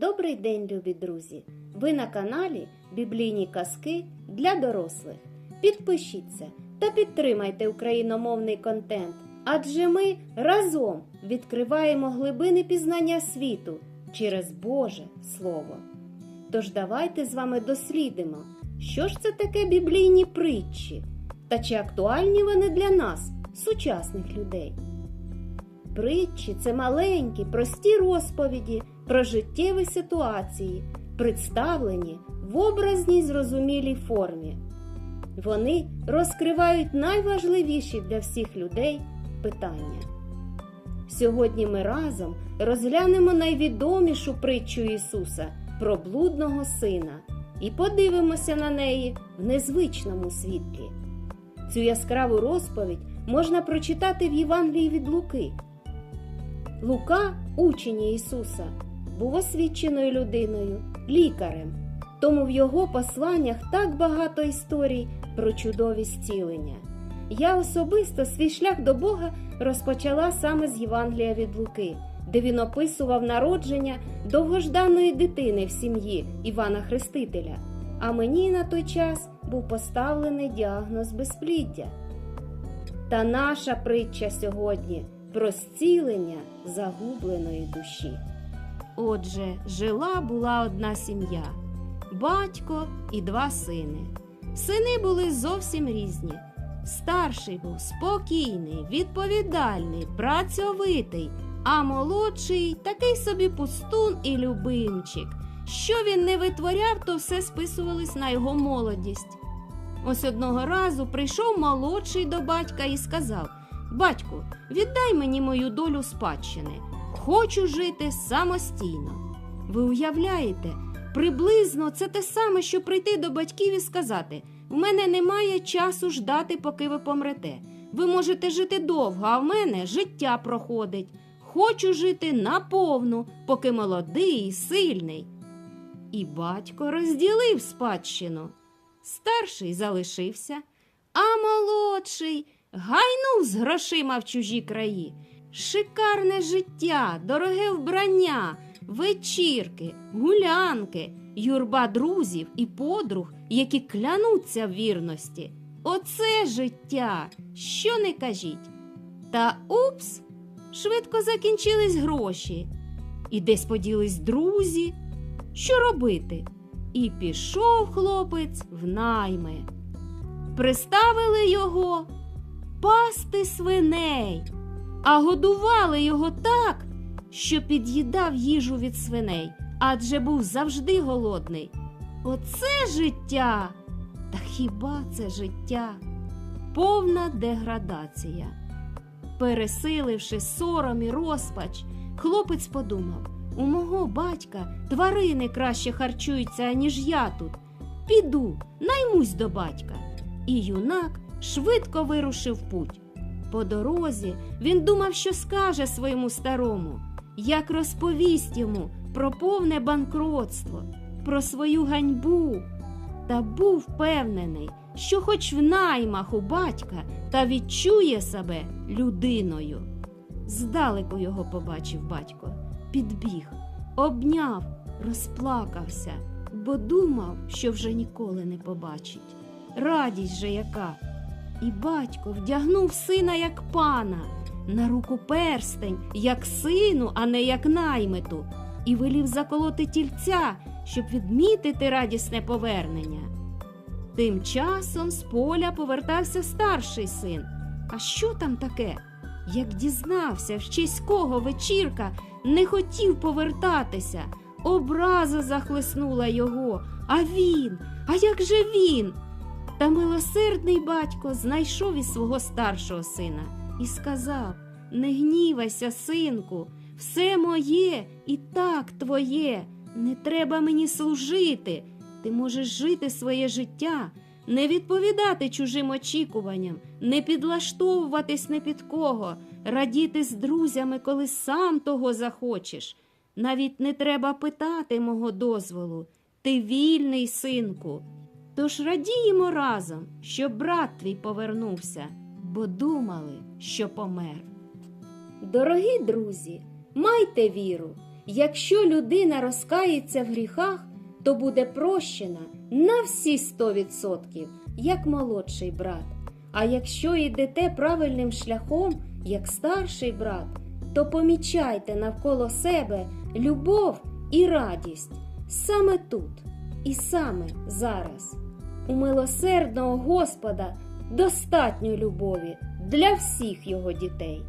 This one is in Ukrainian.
Добрий день, любі друзі! Ви на каналі Біблійні казки для дорослих. Підпишіться та підтримайте україномовний контент, адже ми разом відкриваємо глибини пізнання світу через Боже Слово. Тож давайте з вами дослідимо, що ж це таке біблійні притчі та чи актуальні вони для нас, сучасних людей. Притчі це маленькі, прості розповіді про життєві ситуації, представлені в образній зрозумілій формі. Вони розкривають найважливіші для всіх людей питання. Сьогодні ми разом розглянемо найвідомішу притчу Ісуса про блудного сина і подивимося на неї в незвичному світлі. Цю яскраву розповідь можна прочитати в Євангелії від Луки. Лука, учень Ісуса, був освіченою людиною, лікарем, тому в його посланнях так багато історій про чудові зцілення. Я особисто свій шлях до Бога розпочала саме з Євангелія від Луки, де він описував народження довгожданої дитини в сім'ї Івана Хрестителя. А мені на той час був поставлений діагноз безпліддя. Та наша притча сьогодні про зцілення загубленої душі. Отже, жила була одна сім'я батько і два сини. Сини були зовсім різні. Старший був спокійний, відповідальний, працьовитий, а молодший такий собі пустун і любимчик. Що він не витворяв, то все списувалось на його молодість. Ось одного разу прийшов молодший до батька і сказав Батьку, віддай мені мою долю спадщини. Хочу жити самостійно. Ви уявляєте, приблизно це те саме, що прийти до батьків і сказати: в мене немає часу ждати, поки ви помрете. Ви можете жити довго, а в мене життя проходить. Хочу жити наповну, поки молодий і сильний. І батько розділив спадщину. Старший залишився, а молодший гайнув з грошима в чужі краї. Шикарне життя, дороге вбрання, вечірки, гулянки, юрба друзів і подруг, які клянуться в вірності. Оце життя, що не кажіть. Та упс, швидко закінчились гроші. І десь поділись друзі. Що робити? І пішов хлопець в найми. Приставили його пасти свиней, а годували його так, що під'їдав їжу від свиней, адже був завжди голодний. Оце життя! Та хіба це життя? Повна деградація. Пересиливши сором і розпач, хлопець подумав у мого батька тварини краще харчуються, аніж я тут. Піду, наймусь до батька. І юнак швидко вирушив путь. По дорозі він думав, що скаже своєму старому, як розповість йому про повне банкротство, про свою ганьбу. Та був впевнений, що хоч в наймах у батька та відчує себе людиною. Здалеку його побачив батько, підбіг, обняв, розплакався, бо думав, що вже ніколи не побачить. Радість же яка! І батько вдягнув сина як пана, на руку перстень, як сину, а не як наймиту, і велів заколоти тільця, щоб відмітити радісне повернення. Тим часом з поля повертався старший син. А що там таке? Як дізнався, в честь кого вечірка не хотів повертатися, образа захлеснула його. А він, а як же він? Та милосердний батько знайшов із свого старшого сина і сказав: Не гнівайся, синку, все моє і так твоє, не треба мені служити. Ти можеш жити своє життя, не відповідати чужим очікуванням, не підлаштовуватись не під кого, радіти з друзями, коли сам того захочеш. Навіть не треба питати мого дозволу. Ти вільний, синку. Тож радіємо разом, що брат твій повернувся, бо думали, що помер. Дорогі друзі, майте віру, якщо людина розкається в гріхах, то буде прощена на всі 100%, як молодший брат. А якщо йдете правильним шляхом, як старший брат, то помічайте навколо себе любов і радість саме тут і саме зараз. У милосердного Господа достатньо любові для всіх його дітей.